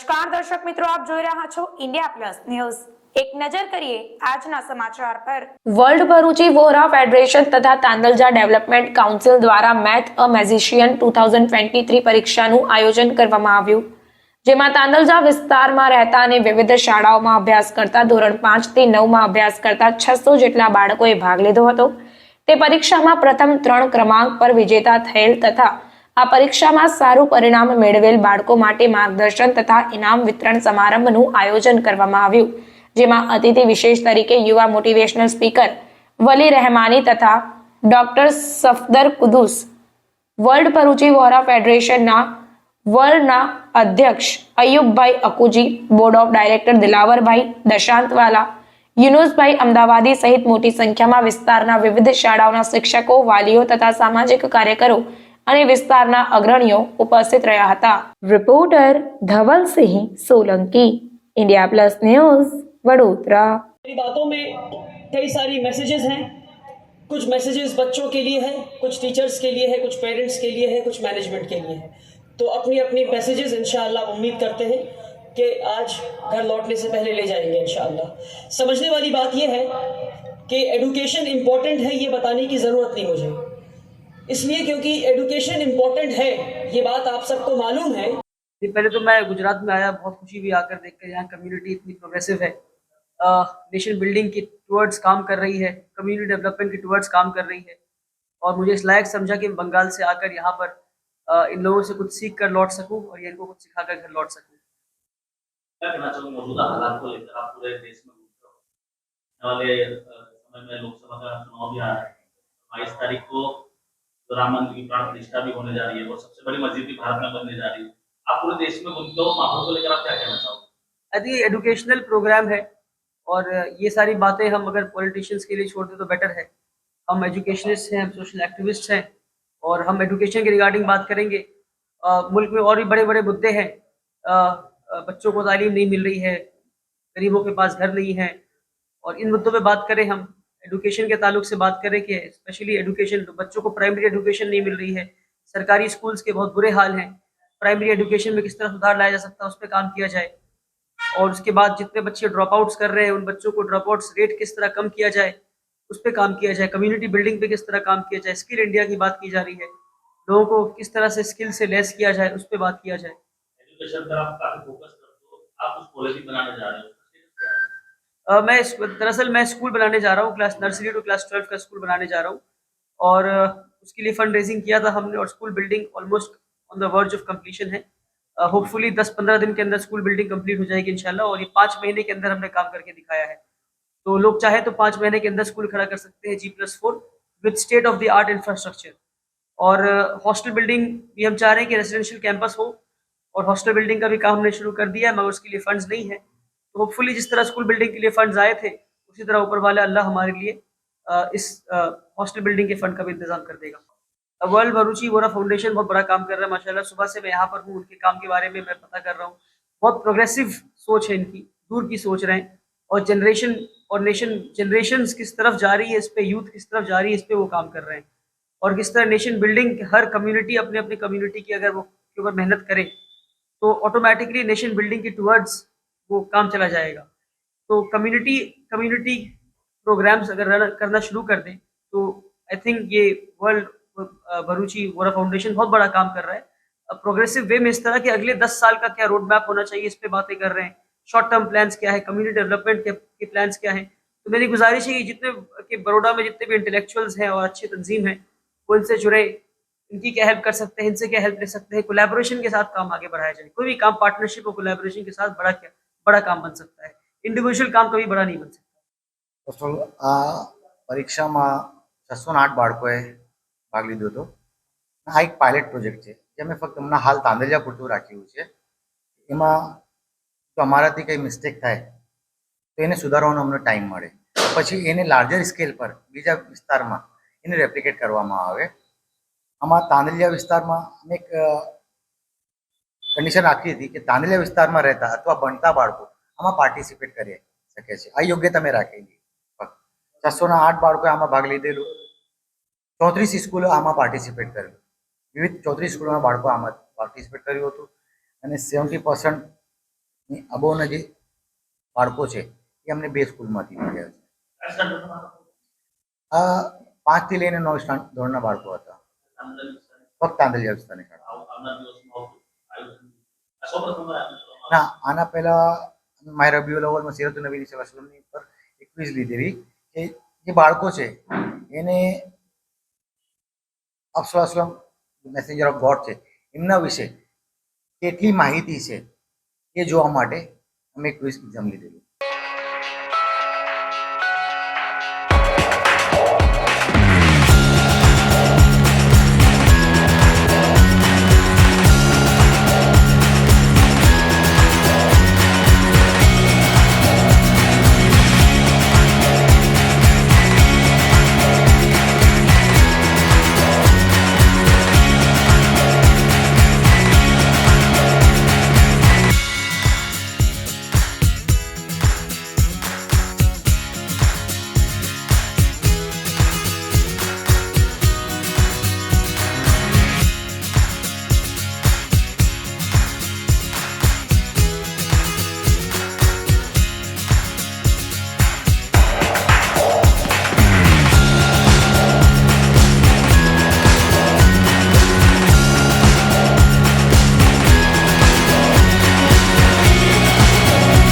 નમસ્કાર દર્શક મિત્રો, આપ જોઈ રહ્યા છો ઇન્ડિયા પ્લસ ન્યૂઝ એક નજર કરીએ આજના સમાચાર પર. વર્લ્ડ ભરૂચી વોરા ફેડરેશન તથા તાંદલજા ડેવલપમેન્ટ કાઉન્સિલ દ્વારા math a magician two thousand twenty three પરીક્ષાનું આયોજન કરવામાં આવ્યું. જેમાં તાંદલજા વિસ્તારમાં રહેતા અને વિવિધ શાળાઓમાં અભ્યાસ કરતા ધોરણ પાંચથી નવમાં અભ્યાસ કરતા છસો જેટલા બાળકોએ ભાગ લીધો હતો. તે પરીક્ષામાં પ્રથમ ત્રણ ક્રમાંક પર વિજેતા થયેલ તથા આ પરીક્ષામાં સારું પરિણામ મેળવેલ બાળકો માટે માર્ગદર્શન તથા ઇનામ વિતરણ સમારંભનું આયોજન કરવામાં આવ્યું, જેમાં અતિથિ વિશેષ તરીકે યુવા મોટિવેશનલ સ્પીકર વલી રહેમાની તથા ડોક્ટર સફદર કુદુસ, વર્લ્ડ પરુચી વોરા ફેડરેશનના વર્લ્ડના અધ્યક્ષ Ayubbhai Akuji, board of director Dilavarbhai Dashantwala, Yunusbhai Amdavadi સહિત મોટી સંખ્યામાં વિસ્તારના વિવિધ શાળાઓના શિક્ષકો, વાલીઓ તથા સામાજિક કાર્યકરો અને વિસ્તારના અગ્રણીઓ ઉપસ્થિત રહ્યા હતા reporter Dhavalsinh Solanki India plus news Vadodara मेरी बातों में कई सारी मैसेजेस हैं कुछ मैसेजेस बच्चों के लिए है कुछ टीचर्स के लिए है कुछ पेरेंट्स के लिए है कुछ मैनेजमेंट के लिए है तो अपनी अपनी मैसेजेस इंशाल्लाह उम्मीद करते हैं कि आज घर लौटने से पहले ले जाएंगे इंशाल्लाह समझने वाली बात यह है कि एडुकेशन इम्पोर्टेंट है ये बताने की ज़रूरत नहीं मुझे इसलिए क्योंकि एडुकेशन इम्पोर्टेंट है ये बात आप सबको मालूम है। पहले तो मैं गुजरात में आया बहुत खुशी हुई आकर देखकर यहाँ कम्युनिटी इतनी प्रोग्रेसिव है। नेशन बिल्डिंग की टूवर्ड्स काम कर रही है कम्युनिटी डेवलपमेंट की टूवर्ड्स काम कर रही है। और मुझे इस लायक समझा कि बंगाल से आकर यहाँ पर अ, इन लोगों से कुछ सीख कर लौट सकूँ और ये इनको कुछ सिखाकर घर लौट सकूँ। क्या कहना चाहूँगा? मौजूदा हालात को लेकर आप पूरे देश में घूमते हो। वाले समय में लोकसभा का चुनाव भी आ रहा है। बाईस तारीख को तो राम मंदिर की प्राण प्रतिष्ठा भी होने जा रही है और सबसे बड़ी मस्जिद भी भारत में बनने जा रही है। आप पूरे देश में घूमते हो माहौल को लेकर आप क्या कहना चाहोगे? थिंक एजुकेशनल प्रोग्राम है और ये सारी बातें हम अगर पॉलिटिशियंस के लिए छोड़ दें तो बेटर है। हम एजुकेशनिस्ट हैं हम सोशल एक्टिविस्ट हैं और हम एजुकेशन के रिगार्डिंग बात करेंगे। अ, मुल्क में और भी बड़े बड़े मुद्दे हैं। बच्चों को तालीम नहीं मिल रही है गरीबों के पास घर नहीं है और इन मुद्दों पे बात करें हम। एजुकेशन के ताल्लुक से बात करें कि स्पेशली एजुकेशन बच्चों को प्राइमरी एजुकेशन नहीं मिल रही है। सरकारी स्कूल्स के बहुत बुरे हाल हैं। प्राइमरी एजुकेशन में किस तरह सुधार लाया जा सकता है, उस पर काम किया जाए। और उसके बाद जितने बच्चे ड्रॉप आउट्स कर रहे हैं, उन बच्चों को ड्रॉप आउट्स रेट किस तरह कम किया जाए, उस पर काम किया जाए। कम्युनिटी बिल्डिंग पे किस तरह काम किया जाए स्किल इंडिया की बात की जा रही है। लोगों को किस तरह से स्किल से लेस किया जाए, उस पर बात किया जाए। एजुकेशन पर आप काफ़ी फोकस करते हो। आप कुछ पॉलिसी बनाने जा रहे हो। मैं दरअसल मैं स्कूल बनाने जा रहा हूँ, class nursery to class twelve का स्कूल बनाने जा रहा हूँ। और उसके लिए फंड रेजिंग किया था हमने और school building almost on the verge of completion है। होपफुली दस पंद्रह दिन के अंदर स्कूल बिल्डिंग कंप्लीट हो जाएगी इंशाल्लाह और ये पाँच महीने के अंदर हमने काम करके दिखाया है। तो लोग चाहे तो पाँच महीने के अंदर स्कूल खड़ा कर सकते हैं G plus four with state of the art infrastructure और हॉस्टल बिल्डिंग भी हम चाह रहे हैं कि रेजिडेंशियल कैंपस हो और हॉस्टल बिल्डिंग का भी काम हमने शुरू कर दिया है, मगर उसके लिए फंड्स नहीं है। होपफुली जिस तरह स्कूल बिल्डिंग के लिए फंड्स आए थे, उसी तरह ऊपर वाले अल्लाह हमारे लिए इस हॉस्टल बिल्डिंग के फंड का भी इंतज़ाम कर देगा। वर्ल्ड भरूची वोरा फाउंडेशन बहुत बड़ा काम कर रहा है, माशाल्लाह। सुबह से मैं यहाँ पर हूँ, उनके काम के बारे में मैं पता कर रहा हूँ। बहुत प्रोग्रेसिव सोच है इनकी, दूर की सोच रहे हैं। और जनरेशन और नेशन जनरेशन किस तरफ़ जा रही है, इस पे यूथ किस तरफ़ जा रही है, इस पर वो काम कर रहे हैं। और किस तरह नेशन बिल्डिंग हर कम्युनिटी अपने अपनी कम्युनिटी की अगर वो के ऊपर मेहनत करे तो ऑटोमेटिकली नेशन बिल्डिंग की टूवर्ड्स वो काम चला जाएगा। तो कम्युनिटी कम्युनिटी प्रोग्राम्स अगर रन करना शुरू कर दें तो आई थिंक ये वर्ल्ड भरूची वोरा फाउंडेशन बहुत बड़ा काम कर रहा है। प्रोग्रेसिव वे में इस तरह के अगले दस साल का क्या रोड मैप होना चाहिए इस पर बातें कर रहे हैं। शॉर्ट टर्म प्लान्स क्या है कम्युनिटी डेवलपमेंट के, प्लान्स क्या हैं? तो मेरी गुजारिश है कि जितने कि बड़ोड़ा में जितने भी इंटेलेक्चुअल्स हैं और अच्छी तंजीम हैं वो इनसे जुड़े इनकी क्या हेल्प कर सकते हैं इनसे क्या हेल्प ले सकते हैं कोलेबोरेशन के साथ काम आगे बढ़ाया जाए। कोई भी काम पार्टनरशिप और कोलेबोरेशन के साथ बड़ा क्या। बड़ा काम बन सकता है इंडिविजुअल काम कभी बड़ा नहीं बन सकता તો આ પરીક્ષામાં છસો આઠ બાળકોએ ભાગ લીધો હતો આ એક પાયલટ પ્રોજેક્ટ છે જે અમે ફક્ત હમણાં હાલ તાંદલિયા પૂરતું રાખ્યું છે એમાં જો અમારાથી કંઈ મિસ્ટેક થાય તો એને સુધારવાનો અમને ટાઈમ મળે પછી એને લાર્જર સ્કેલ પર બીજા વિસ્તારમાં એને રેપ્લિકેટ કરવામાં આવે આમાં તાંદલિયા વિસ્તારમાં અમે એક કન્ડિશન રાખી હતી કે તાંદલિયા વિસ્તારમાં રહેતા અથવા ભણતા બાળકો આમાં પાર્ટિસિપેટ કરી શકે છે. આ યોગ્ય તમે રાખેલી છસો ના આઠ બાળકોએ આમાં ભાગ લીધેલો. ચોત્રીસ સ્કૂલો આમાં પાર્ટિસિપેટ કર્યું વિવિધ ચોત્રીસ સ્કૂલોના બાળકો આમાં પાર્ટિસિપેટ કર્યું હતું. અને સેવન્ટી પર્સન્ટની અબોના જે બાળકો છે, એ અમને બે સ્કૂલમાંથી મળ્યા છે? આ પાંચથી લઈને નવ ધોરણના બાળકો હતા. ફક્ત વિસ્તારની શાળા ના આના પહેલા માય રબીઉલ અવલમાં સિરત નબી સેવા સલમની પર એક ક્વિઝ લીધેલી કે જે બાળકો છે એને Afsal Aslam messenger of God છે એમના વિશે કેટલી માહિતી છે એ જોવા માટે અમે ક્વિઝ એક્ઝામ લીધેલી.